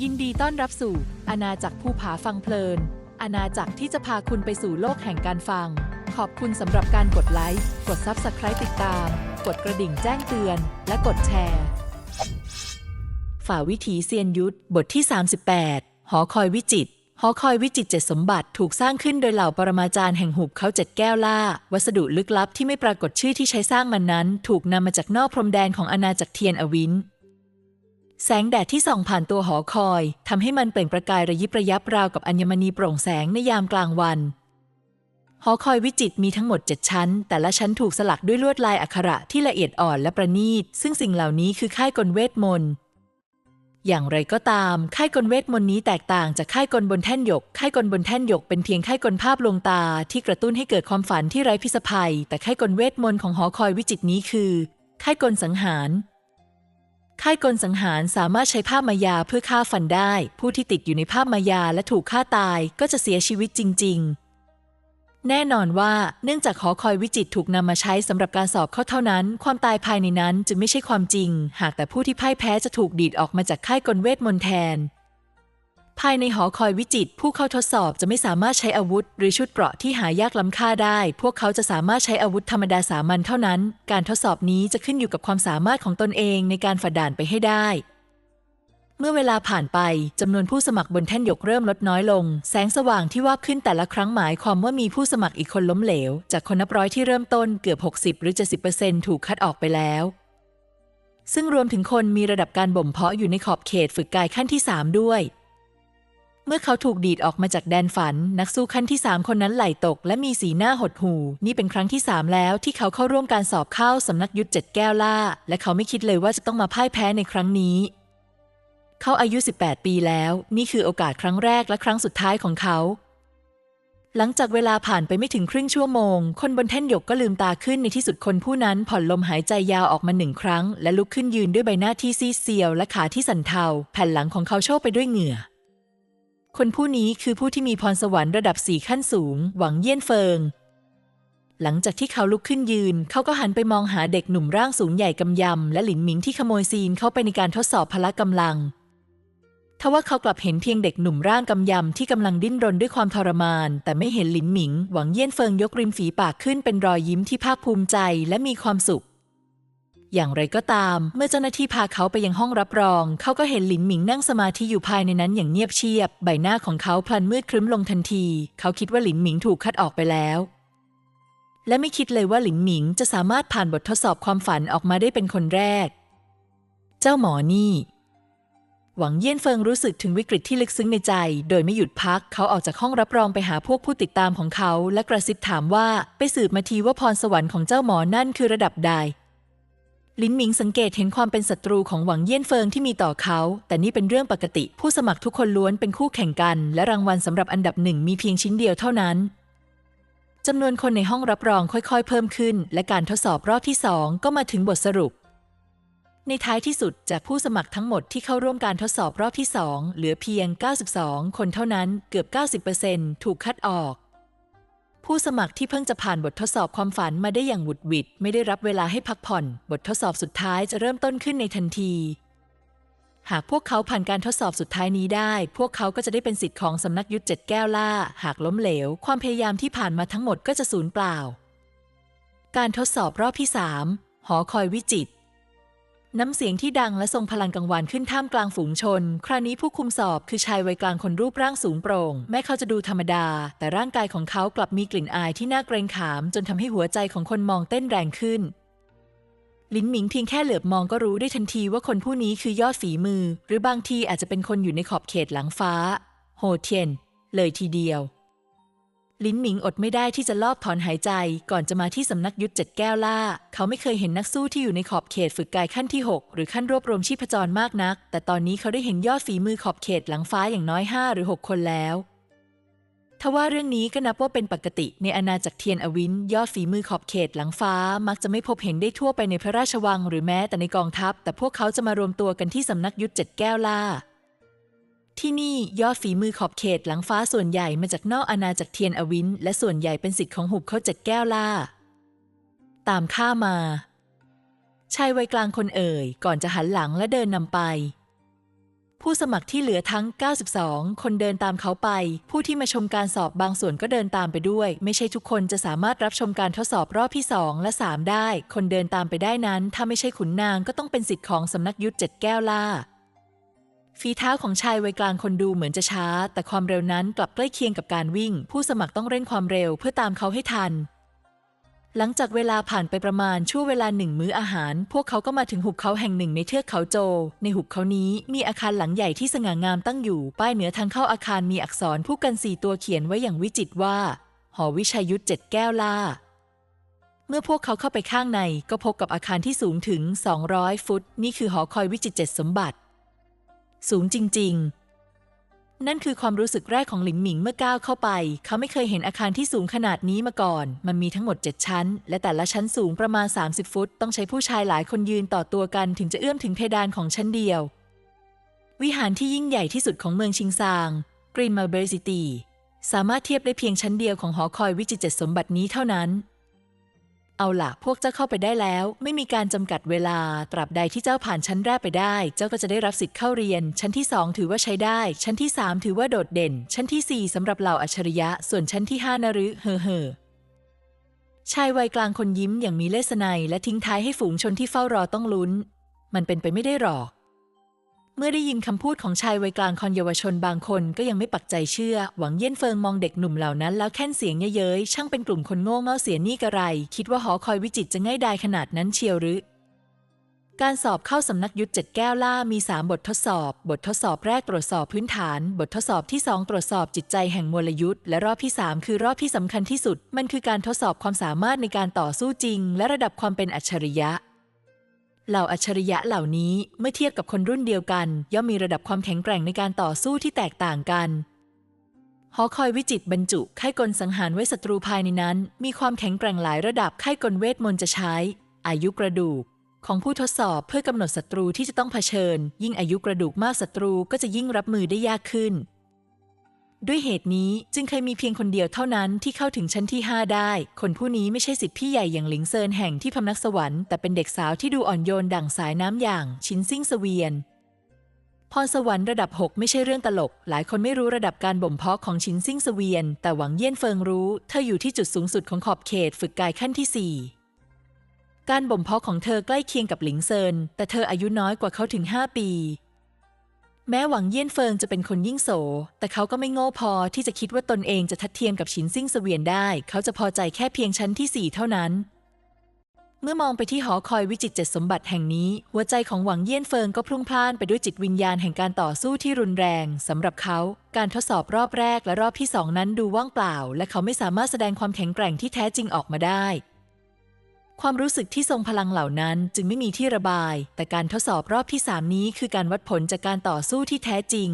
ยินดีต้อนรับสู่อาณาจักรภูผาฟังเพลิน อาณาจักรที่จะพาคุณไปสู่โลกแห่งการฟัง ขอบคุณสำหรับการกดไลค์ กด Subscribe ติดตาม กดกระดิ่งแจ้งเตือน และกดแชร์ ฝ่าวิถีเซียนยุทธบทที่ 38 หอคอยวิจิตหอคอยวิจิตเจ็ดสมบัติถูกสร้างขึ้นโดยเหล่าปรมาจารย์แห่งหุบเขาเจ็ดแก้วล่า วัสดุลึกลับที่ไม่ปรากฏชื่อที่ใช้สร้างมันนั้น ถูกนำมาจากนอกพรมแดนของอาณาจักรเทียนอวิน แสงแดดที่ส่องผ่านตัวหอคอยทำให้มันเปล่งประกายระยิบระยับราวกับอัญมณีโปร่งแสงในยามกลางวัน หอคอยวิจิตมีทั้งหมด7ชั้น แต่ละชั้นถูกสลักด้วยลวดลายอักขระที่ละเอียดอ่อนและประณีต ซึ่งสิ่งเหล่านี้คือค่ายกลเวทมนต์อย่างไรก็ตาม ค่ายกลเวทมนต์นี้แตกต่างจากค่ายกลบนแท่นหยก ค่ายกลบนแท่นหยกเป็นเพียงค่ายกลภาพลวงตาที่กระตุ้นให้เกิดความฝันที่ไร้พิสภัย แต่ค่ายกลเวทมนต์ของหอคอยวิจิตนี้คือ ค่ายกลสังหาร ค่ายกลสังหารสามารถใช้ภาพมายาเพื่อฆ่าฟันได้ ผู้ที่ติดอยู่ในภาพมายาและถูกฆ่าตายก็จะเสียชีวิตจริง ๆ แน่นอนว่าเนื่องจากหอคอยวิจิตถูกนำมาใช้สำหรับการสอบเข้าเท่านั้น ความตายภายในนั้นจึงไม่ใช่ความจริง หากแต่ผู้ที่พ่ายแพ้จะถูกดีดออกมาจากค่ายกลเวทมนต์แทน ภายในหอคอยวิจิตรผู้เข้าทดสอบจะไม่สามารถใช้อาวุธ หรือชุดเปราะที่หายากล้ำค่าได้ พวกเขาจะสามารถใช้อาวุธธรรมดาสามัญเท่านั้น การทดสอบนี้จะขึ้นอยู่กับความสามารถของตนเองในการฝ่าด่านไปให้ได้ เมื่อเวลาผ่านไปจำนวนผู้สมัครบนแท่นหยกเริ่มลดน้อยลง แสงสว่างที่วาบขึ้นแต่ละครั้งหมายความว่ามีผู้สมัครอีกคนล้มเหลว จากคนนับร้อยที่เริ่มต้นเกือบ 60 หรือ 70%ถูกคัดออกไปแล้วซึ่งรวมถึงคนมีระดับการบ่มเพาะอยู่ในขอบเขตฝึกกายขั้นที่ 3 ด้วย เมื่อเขาถูกดีดออกมาจากแดนฝัน นักสู้ขั้นที่ 3 คนนั้นไหลตก และมีสีหน้าหดหู่ นี่เป็นครั้งที่ 3 แล้วที่เขาเข้าร่วมการสอบเข้าสำนักยุทธเจ็ดแก้วล่า และเขาไม่คิดเลยว่าจะต้องมาพ่ายแพ้ในครั้งนี้ เขาอายุ 18 ปีแล้ว นี่คือโอกาสครั้งแรกและครั้งสุดท้ายของเขา หลังจากเวลาผ่านไปไม่ถึงครึ่งชั่วโมง คนบนแท่นหยกก็ลืมตาขึ้นในที่สุดคนผู้นั้นผ่อนลมหายใจยาวออกมาหนึ่งครั้ง และลุกขึ้นยืนด้วยใบหน้าที่ซีดเซียวและขาที่สั่นเทาแผ่นหลังของเขาโชกไปด้วยเหงื่อ คนผู้นี้คือผู้ที่มีพรสวรรค์ระดับสี่ขั้นสูง หวังเยี่ยนเฟิง หลังจากที่เขาลุกขึ้นยืน เขาก็หันไปมองหาเด็กหนุ่มร่างสูงใหญ่กำยำและหลินหมิงที่ขโมยซีนเข้าไปในการทดสอบพละกำลังทว่าเขากลับเห็นเพียงเด็กหนุ่มร่างกำยำที่กำลังดิ้นรนด้วยความทรมาน แต่ไม่เห็นหลินหมิง หวังเยี่ยนเฟิงยกริมฝีปากขึ้นเป็นรอยยิ้มที่ภาคภูมิใจและมีความสุข อย่างไรก็ตาม เมื่อเจ้าหน้าที่พาเขาไปยังห้องรับรอง เขาก็เห็นหลินหมิงนั่งสมาธิอยู่ภายในนั้นอย่างเงียบเชียบ ใบหน้าของเขาพลันมืดครึ้มลงทันที เขาคิดว่าหลินหมิงถูกคัดออกไปแล้ว และไม่คิดเลยว่าหลินหมิงจะสามารถผ่านบททดสอบความฝันออกมาได้เป็นคนแรก เจ้าหมอนี่หวังเยี่ยนเฟิงรู้สึกถึงวิกฤตที่ลึกซึ้งในใจ โดยไม่หยุดพัก เขาออกจากห้องรับรองไปหาพวกผู้ติดตามของเขา และกระซิบถามว่า ไปสืบมาทีว่าพรสวรรค์ของเจ้าหมอนั่นคือระดับใด ลินหมิงสังเกตเห็นความเป็นศัตรูของหวังเยี่ยนเฟิงที่มีต่อเขา แต่นี่เป็นเรื่องปกติ ผู้สมัครทุกคนล้วนเป็นคู่แข่งกัน และรางวัลสำหรับอันดับหนึ่งมีเพียงชิ้นเดียวเท่านั้นจำนวนคนในห้องรับรองค่อยๆ เพิ่มขึ้น และการทดสอบรอบที่สองก็มาถึงบทสรุป ในท้ายที่สุดจากผู้สมัครทั้งหมดที่เข้าร่วมการทดสอบรอบที่2เหลือเพียง 92 คนเท่านั้นเกือบ 90%ถูกคัดออก ผู้สมัครที่เพิ่งจะผ่านบททดสอบความฝันมาได้อย่างหวุดหวิด ไม่ได้รับเวลาให้พักผ่อน บททดสอบสุดท้ายจะเริ่มต้นขึ้นในทันที หากพวกเขาผ่านการทดสอบสุดท้ายนี้ได้ พวกเขาก็จะได้เป็นสิทธิ์ของสำนักยุทธเจ็ดแก้วล่า หากล้มเหลว ความพยายามที่ผ่านมาทั้งหมดก็จะสูญเปล่า การทดสอบรอบที่ 3 หอคอยวิจิตร น้ำเสียงที่ดังและทรงพลังกังวานขึ้นท่ามกลางฝูงชน คราวนี้ผู้คุมสอบคือชายวัยกลางคนรูปร่างสูงโปร่ง แม้เขาจะดูธรรมดา แต่ร่างกายของเขากลับมีกลิ่นอายที่น่าเกรงขาม จนทำให้หัวใจของคนมองเต้นแรงขึ้น ลินหมิงเพียงแค่เหลือบมองก็รู้ได้ทันทีว่าคนผู้นี้คือยอดฝีมือ หรือบางทีอาจจะเป็นคนอยู่ในขอบเขตหลังฟ้า โฮเทียน เลยทีเดียว ลินหมิงอดไม่ได้ที่จะลอบถอนหายใจ ก่อนจะมาที่สำนักยุทธเจ็ดแก้วล่า เขาไม่เคยเห็นนักสู้ที่อยู่ในขอบเขตฝึกกายขั้นที่ 6 หรือขั้นรวบรวมชีพจรมากนัก แต่ตอนนี้เขาได้เห็นยอดฝีมือขอบเขตหลังฟ้าอย่างน้อย 5 หรือ 6 คนแล้วทว่าเรื่องนี้ก็นับว่าเป็นปกติในอาณาจักรเทียนอวิน ยอดฝีมือขอบเขตหลังฟ้า มักจะไม่พบเห็นได้ทั่วไปในพระราชวัง หรือแม้แต่ในกองทัพ แต่พวกเขาจะมารวมตัวกันที่สำนักยุทธเจ็ดแก้วล่า ที่นี่ยอดฝีมือขอบเขตหลังฟ้าส่วนใหญ่มาจากนอกอาณาจักรเทียนอวิน และส่วนใหญ่เป็นสิทธิ์ของหุบเขาเจ็ดแก้วล่า ตามข้ามาชายวัยกลางคนเอ่ย ก่อนจะหันหลังและเดินนำไป ผู้สมัครที่เหลือทั้ง 92 คนเดินตามเขาไป ผู้ที่มาชมการสอบบางส่วนก็เดินตามไปด้วย ไม่ใช่ทุกคนจะสามารถรับชมการทดสอบรอบที่ 2 และ 3 ได้ คนเดินตามไปได้นั้น ถ้าไม่ใช่ขุนนางก็ต้องเป็นสิทธิ์ของสำนักยุทธเจ็ดแก้วล่า ฝีเท้าของชายวัยกลางคนดูเหมือนจะช้า แต่ความเร็วนั้นกลับใกล้เคียงกับการวิ่ง ผู้สมัครต้องเร่งความเร็วเพื่อตามเขาให้ทัน หลังจากเวลาผ่านไปประมาณช่วงเวลาหนึ่งมื้ออาหาร พวกเขาก็มาถึงหุบเขาแห่งหนึ่งในเทือกเขาโจ ในหุบเขานี้มีอาคารหลังใหญ่ที่สง่างามตั้งอยู่ ป้ายเหนือทางเข้าอาคารมีอักษรผู้กันสี่ตัวเขียนไว้อย่างวิจิตรว่า หอวิชัยยุทธเจ็ดแก้วล่าเมื่อพวกเขาเข้าไปข้างในก็พบกับอาคารที่สูงถึง 200 ฟุต นี่คือหอคอยวิจิตเจ็ดสมบัติ สูงจริง ๆ นั่นคือความรู้สึกแรกของหลินหมิงเมื่อก้าวเข้าไป เขาไม่เคยเห็นอาคารที่สูงขนาดนี้มาก่อน มันมีทั้งหมด 7 ชั้น และแต่ละชั้นสูงประมาณ 30 ฟุต ต้องใช้ผู้ชายหลายคนยืนต่อตัวกันถึงจะเอื้อมถึงเพดานของชั้นเดียว วิหารที่ยิ่งใหญ่ที่สุดของเมืองชิงซางกรีนมาเบอร์ซิตีสามารถเทียบได้เพียงชั้นเดียวของหอคอยวิจิตรสมบัตินี้เท่านั้น เอาละพวกเจ้าเข้าไปได้แล้ว ไม่มีการจำกัดเวลา ตราบใดที่เจ้าผ่านชั้นแรกไปได้ เจ้าก็จะได้รับสิทธิ์เข้าเรียน ชั้นที่ 2 ถือว่าใช้ได้ ชั้นที่ 3 ถือว่าโดดเด่น ชั้นทีสี่4สำหรับเหล่าอัจฉริยะ ส่วนชั้นที่5นรึเฮอเฮอชายวัยกลางคนยิ้มอย่างมีเลสไนยและทิ้งท้ายให้ฝูงชนที่เฝ้ารอต้องลุ้น มันเป็นไปไม่ได้หรอก เมื่อได้ยินคำพูดของชายวัยกลางคอนเยาวชนบางคนก็ยังไม่ปักใจเชื่อ หวังเยี่ยนเฟิงมองเด็กหนุ่มเหล่านั้นแล้วแค่นเสียงเย้ยๆช่างเป็นกลุ่มคนโง่เง่าเสียนี่กระไร คิดว่าหอคอยวิจิตจะง่ายดายขนาดนั้นเชียวหรือ การสอบเข้าสำนักยุทธเจ็ดแก้วล่ามี 3 บททดสอบ บททดสอบแรกตรวจสอบพื้นฐาน บททดสอบที่ 2 ตรวจสอบจิตใจแห่งมวลยุทธ์และรอบที่ 3 คือรอบที่สำคัญที่สุด มันคือการทดสอบความสามารถในการต่อสู้จริง และระดับความเป็นอัจฉริยะ เหล่าอัจฉริยะเหล่านี้เมื่อเทียบกับคนรุ่นเดียวกัน ย่อมมีระดับความแข็งแกร่งในการต่อสู้ที่แตกต่างกัน หอคอยวิจิตบรรจุค่ายกลสังหารไว้ศัตรูภายในนั้น มีความแข็งแกร่งหลายระดับค่ายกลเวทมนต์จะใช้ อายุกระดูก ของผู้ทดสอบเพื่อกำหนดศัตรูที่จะต้องเผชิญ ยิ่งอายุกระดูกมากศัตรูก็จะยิ่งรับมือได้ยากขึ้น ด้วยเหตุนี้จึงเคยมีเพียงคนเดียวเท่านั้นที่เข้าถึงชั้นที่ 5 ได้ คนผู้นี้ไม่ใช่สิทธิพี่ใหญ่อย่างหลิงเซินแห่งที่พำนักสวรรค์แต่เป็นเด็กสาวที่ดูอ่อนโยนดั่งสายน้ำอย่างชินซิ่งเวียนพรสวรรค์ระดับ 6 ไม่ใช่เรื่องตลก หลายคนไม่รู้ระดับการบ่มเพาะของชินซิ่งเวียน แต่หวังเยี่ยนเฟิงรู้ เธออยู่ที่จุดสูงสุดของขอบเขตฝึกกายขั้นที่ 4 การบ่มเพาะของเธอใกล้เคียงกับหลิงเซิน แต่เธออายุน้อยกว่าเขาถึง 5 ปี แม้หวังเยี่ยนเฟิงจะเป็นคนยิ่งโส แต่เขาก็ไม่โง่พอที่จะคิดว่าตนเองจะทัดเทียมกับชินซิ่งเสวียนได้ เขาจะพอใจแค่เพียงชั้นที่4เท่านั้น เมื่อมองไปที่หอคอยวิจิตเจ็ดสมบัติแห่งนี้ หัวใจของหวังเยี่ยนเฟิงก็พลุ่งพล่านไปด้วยจิตวิญญาณแห่งการต่อสู้ที่รุนแรงสำหรับเขา การทดสอบรอบแรกและรอบที่สองนั้นดูว่างเปล่า และเขาไม่สามารถแสดงความแข็งแกร่งที่แท้จริงออกมาได้ ความรู้สึกที่ทรงพลังเหล่านั้นจึงไม่มีที่ระบาย แต่การทดสอบรอบที่ 3 นี้คือการวัดผลจากการต่อสู้ที่แท้จริง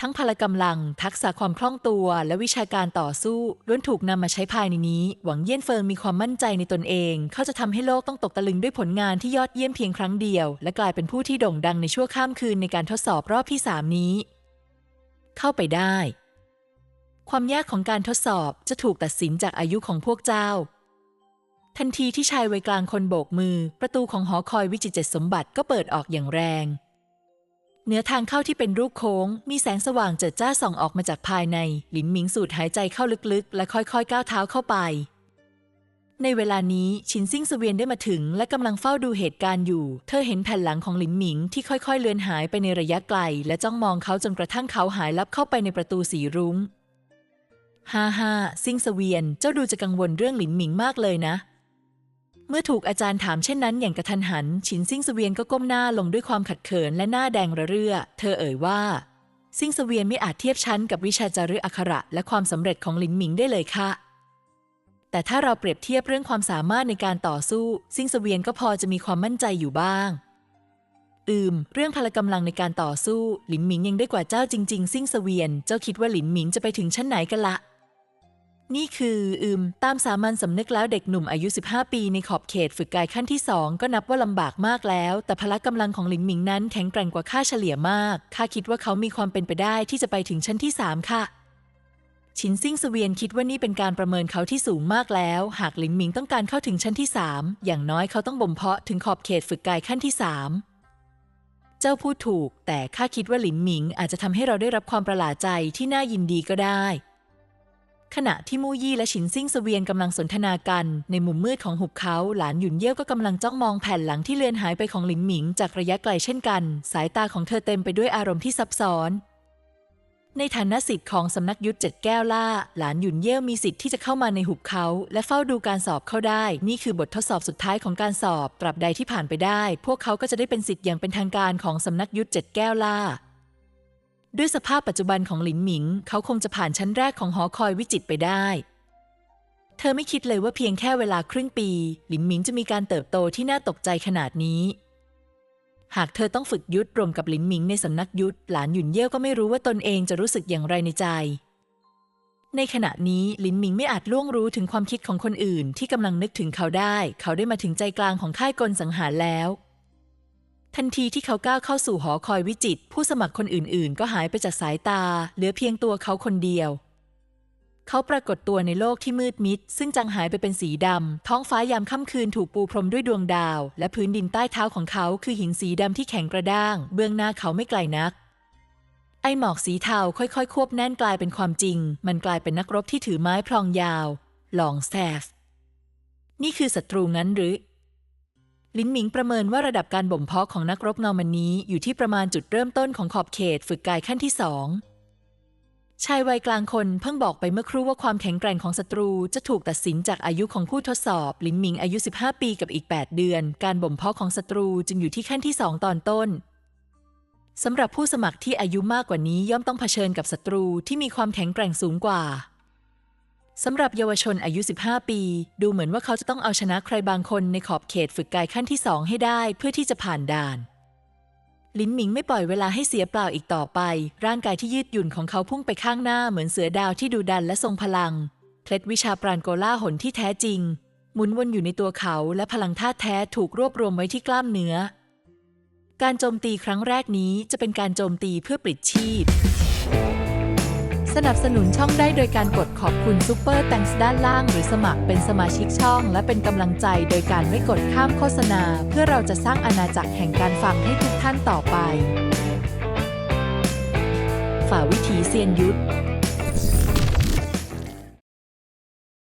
ทั้งพละกำลัง ทักษะความคล่องตัว และวิชาการต่อสู้ล้วนถูกนำมาใช้ภายในนี้ หวังเยี่ยนเฟิงมีความมั่นใจในตนเอง เขาจะทำให้โลกต้องตกตะลึงด้วยผลงานที่ยอดเยี่ยมเพียงครั้งเดียว และกลายเป็นผู้ที่โด่งดังในชั่วข้ามคืนในการทดสอบรอบที่ 3 นี้ เข้าไปได้ ความยากของการทดสอบจะถูกตัดสินจากอายุของพวกเจ้า ทันทีที่ชายวัยกลางคนโบกมือ ประตูของหอคอยวิจิตรเจ็ดสมบัติก็เปิดออกอย่างแรง เหนือทางเข้าที่เป็นรูปโค้ง มีแสงสว่างเจิดจ้าส่องออกมาจากภายใน หลินหมิงสูดหายใจเข้าลึกๆ และค่อยๆ ก้าวเท้าเข้าไป ในเวลานี้ชินซิ่งเวียนได้มาถึง และกำลังเฝ้าดูเหตุการณ์อยู่ เธอเห็นแผ่นหลังของหลินหมิงที่ค่อยๆ เลือนหายไปในระยะไกล และจ้องมองเขาจนกระทั่งเขาหายลับเข้าไปในประตูสีรุง้งฮ่าฮ่าซิ่งเวียน เจ้าดูจะกังวลเรื่องหลินหมิงมากเลยนะ เมื่อถูกอาจารย์ถามเช่นนั้นอย่างกระทันหันชินซิ่งเวียนก็ก้มหน้าลงด้วยความขัดเขินและหน้าแดงระเรื่อ เธอเอ่ยว่า ซิ่งเวียนไม่อาจเทียบชั้นกับวิชาจารึกอักขระ และความสำเร็จของหลินหมิงได้เลยค่ะ แต่ถ้าเราเปรียบเทียบเรื่องความสามารถในการต่อสู้ ซิ่งเวียนก็พอจะมีความมั่นใจอยู่บ้าง อืม เรื่องพละกำลังในการต่อสู้ หลินหมิงยังได้กว่าเจ้าจริง ๆ ซิ่งเวียน เจ้าคิดว่าหลินหมิงจะไปถึงชั้นไหนกันละ นี่คืออืมตามสามัญสำนึกแล้วเด็กหนุ่มอายุ 15 ปีในขอบเขตฝึกกายขั้นที่ 2 ก็นับว่าลำบากมากแล้ว แต่พละกำลังของหลินหมิงนั้นแข็งแกร่งกว่าค่าเฉลี่ยมากข้าคิดว่าเขามีความเป็นไปได้ที่จะไปถึงชั้นที่ 3 ค่ะ ชินซิ่งเสวียนคิดว่านี่เป็นการประเมินเขาที่สูงมากแล้ว หากหลินหมิงต้องการเข้าถึงชั้นที่ 3 อย่างน้อยเขาต้องบ่มเพาะถึงขอบเขตฝึกกายขั้นที่3เจ้าพูดถูก แต่ข้าคิดว่าหลินหมิงอาจจะทำให้เราได้รับความประหลาดใจที่น่ายินดีก็ได้ ขณะที่มู่ยี่และฉินซิ่งเสวียนกำลังสนทนากัน ในมุมมืดของหุบเขา หลานหยุนเย่ยวก็กำลังจ้องมองแผ่นหลังที่เลือนหายไปของหลินหมิง จากระยะไกลเช่นกัน สายตาของเธอเต็มไปด้วยอารมณ์ที่ซับซ้อน ในฐานะสิทธิ์ของสำนักยุทธเจ็ดแก้วล่า หลานหยุนเย่ยวมีสิทธิ์ที่จะเข้ามาในหุบเขา และเฝ้าดูการสอบเข้าได้ นี่คือบททดสอบสุดท้ายของการสอบ ตราบใดที่ผ่านไปได้ พวกเขาก็จะได้เป็นสิทธิ์อย่างเป็นทางการของสำนักยุทธเจ็ดแก้วล่า ด้วยสภาพปัจจุบันของหลินหมิง เขาคงจะผ่านชั้นแรกของหอคอยวิจิตไปได้ เธอไม่คิดเลยว่าเพียงแค่เวลาครึ่งปี หลินหมิงจะมีการเติบโตที่น่าตกใจขนาดนี้ หากเธอต้องฝึกยุทธรวมกับหลินหมิงในสำนักยุทธหลานหยุนเย่ก็ไม่รู้ว่าตนเองจะรู้สึกอย่างไรในใจ ในขณะนี้หลินหมิงไม่อาจล่วงรู้ถึงความคิดของคนอื่น ที่กำลังนึกถึงเขาได้ เขาได้มาถึงใจกลางของค่ายกลสังหารแล้ว ทันทีที่เขาก้าวเข้าสู่หอคอยวิจิต ผู้สมัครคนอื่น ๆ ก็หายไปจากสายตา เหลือเพียงตัวเขาคนเดียว เขาปรากฏตัวในโลกที่มืดมิด ซึ่งจางหายไปเป็นสีดำ ท้องฟ้ายามค่ำคืนถูกปูพรมด้วยดวงดาว และพื้นดินใต้เท้าของเขาคือหินสีดำที่แข็งกระด้าง เบื้องหน้าเขาไม่ไกลนัก ไอหมอกสีเทาค่อยๆ ควบแน่นกลายเป็นความจริง มันกลายเป็นนักรบที่ถือไม้พลองยาว หลองแซฟนี่คือศัตรูงั้นหรือ ลินหมิงประเมินว่าระดับการบ่มเพาะของนักรบเงามันนี้อยู่ที่ประมาณจุดเริ่มต้นของขอบเขตฝึกกายขั้นที่สองชายวัยกลางคนเพิ่งบอกไปเมื่อครู่ว่าความแข็งแกร่งของศัตรูจะถูกตัดสินจากอายุของผู้ทดสอบลินหมิงอายุ 15 ปีกับอีก 8 เดือน การบ่มเพาะของศัตรูจึงอยู่ที่ขั้นที่ 2 ตอนต้นสำหรับผู้สมัครที่อายุมากกว่านี้ย่อมต้องเผชิญกับศัตรูที่มีความแข็งแกร่งสูงกว่า สำหรับเยาวชนอายุ 15 ปี ดูเหมือนว่าเขาจะต้องเอาชนะใครบางคนในขอบเขตฝึกกายขั้นที่ 2 ให้ได้เพื่อที่จะผ่านด่าน ลินหมิงไม่ปล่อยเวลาให้เสียเปล่าอีกต่อไป ร่างกายที่ยืดหยุ่นของเขาพุ่งไปข้างหน้าเหมือนเสือดาวที่ดูดันและทรงพลัง เคล็ดวิชาปราณโกล่าหนที่แท้จริง หมุนวนอยู่ในตัวเขาและพลังธาตุแท้ถูกรวบรวมไว้ที่กล้ามเนื้อ การโจมตีครั้งแรกนี้จะเป็นการโจมตีเพื่อปลิดชีพ สนับสนุนช่องได้โดยการกดขอบคุณซูเปอร์แตงส์ด้านล่าง หรือสมัครเป็นสมาชิกช่อง และเป็นกำลังใจโดยการไม่กดข้ามโฆษณา เพื่อเราจะสร้างอาณาจักรแห่งการฟังให้ทุกท่านต่อไป ฝ่าวิถีเซียนยุทธ